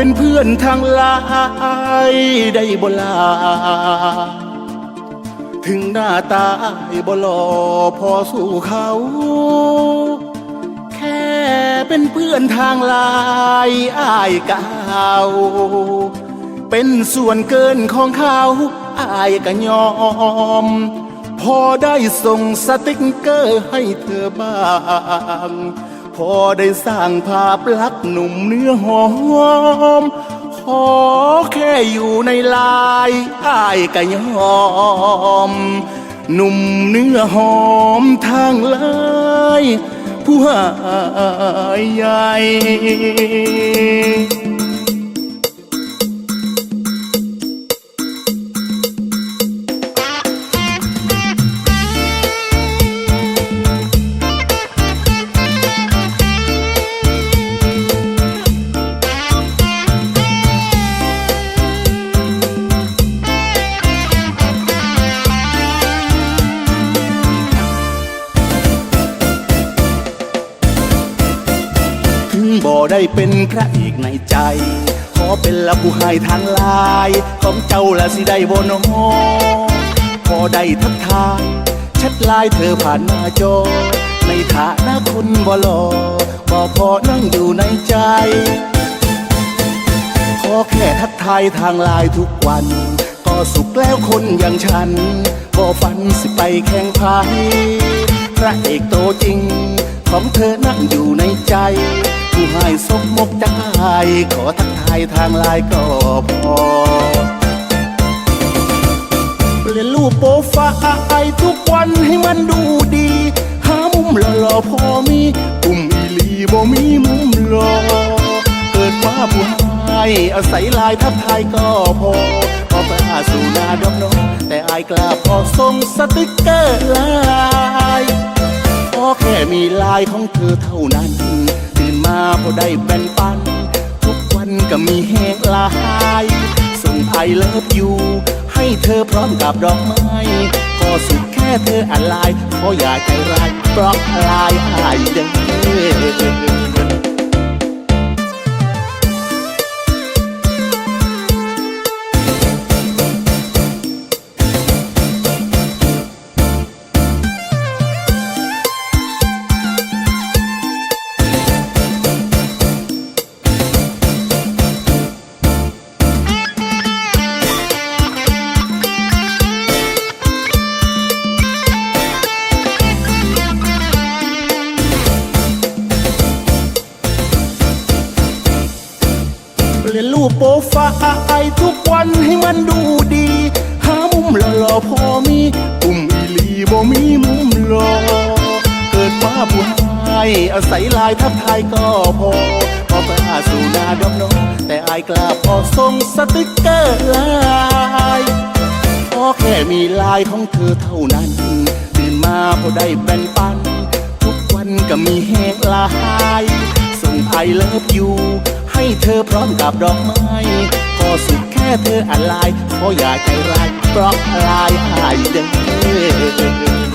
เป็นเพื่อนทางไลายได้บ่ลา ถึงหน้าตาบ่หล่อพอสู้เขา แค่เป็นเพื่อนทางไลายอ้ายกาว เป็นส่วนเกินของเขาอ้ายก็ยอม พอได้ส่งสติ๊กเกอร์ให้เธอบ้าง พอได้สร้างภาพลักษณ์หนุ่มเนื้อหอม ขอแค่อยู่ในลายอ้ายกะยอม หนุ่มเนื้อหอมทางลายผู้หายใหญ่ ได้เป็นพระเอกในใจ ขอเป็นละผู้ให้ทางลาย ของเจ้าละสิได้บ่นอพอได้ทักทายแชทไลน์เธอผ่านหน้าจอ ในฐานะคนบ่หลอบ่พอนั่งอยู่ในใจ ขอแค่ทักทายทางไลน์ทุกวัน ก็สุขแล้วคนอย่างฉันบ่ฝันสิไปแข่งพันพระเอกโตจริง ของเธอนั่งอยู่ในใจ ผู้ให้สมมกจักอายขอทักทายทางไลน์ก็พอ เปลี่ยนรูปโปรไฟล์ทุกวันให้มันดูดี หามุมหล่อๆพอมีปุ่มอีลีบ่มีมุมหล่อเกิดมาผู้ให้อาศัยลายทับทายก็พอพอกล้าสู่นาดอมน้องแต่อายกล้าพอส่งสติกเกอร์ไลายขอแค่มีลายของเธอเท่านั้น ตื่นมาได้แบ่งปัน ทุกวันก็มีแหงลายส่งไอเลิฟยูให้เธอพร้อมกับดอกไม้ก็สุดแค่เธออะไรขออย่าใจร้ายบล็อกลายอายเด้อ เปลี่ยนรูปโปรไฟล์ทุกวันให้มันดูดี หามุมหล่อๆพอมีปุ่มอีลีบ่มีมุมหล่อเกิดมาผู้ให้อาศัยลายทับทายก็พอพอกล้าสู่นาดอมน้องแต่อายกล้าพอส่งสติกเกอร์ลายขอแค่มีลายของเธอเท่านั้นตื่นมาพอได้แบ่งปัน ทุกวันก็มีแหงลายส่งไอเลิฟยู ให้เธอพร้อมกับดอกไม้พอสุดแค่เธออะไรขออย่าใจร้ายเพราะลายอายเด้อ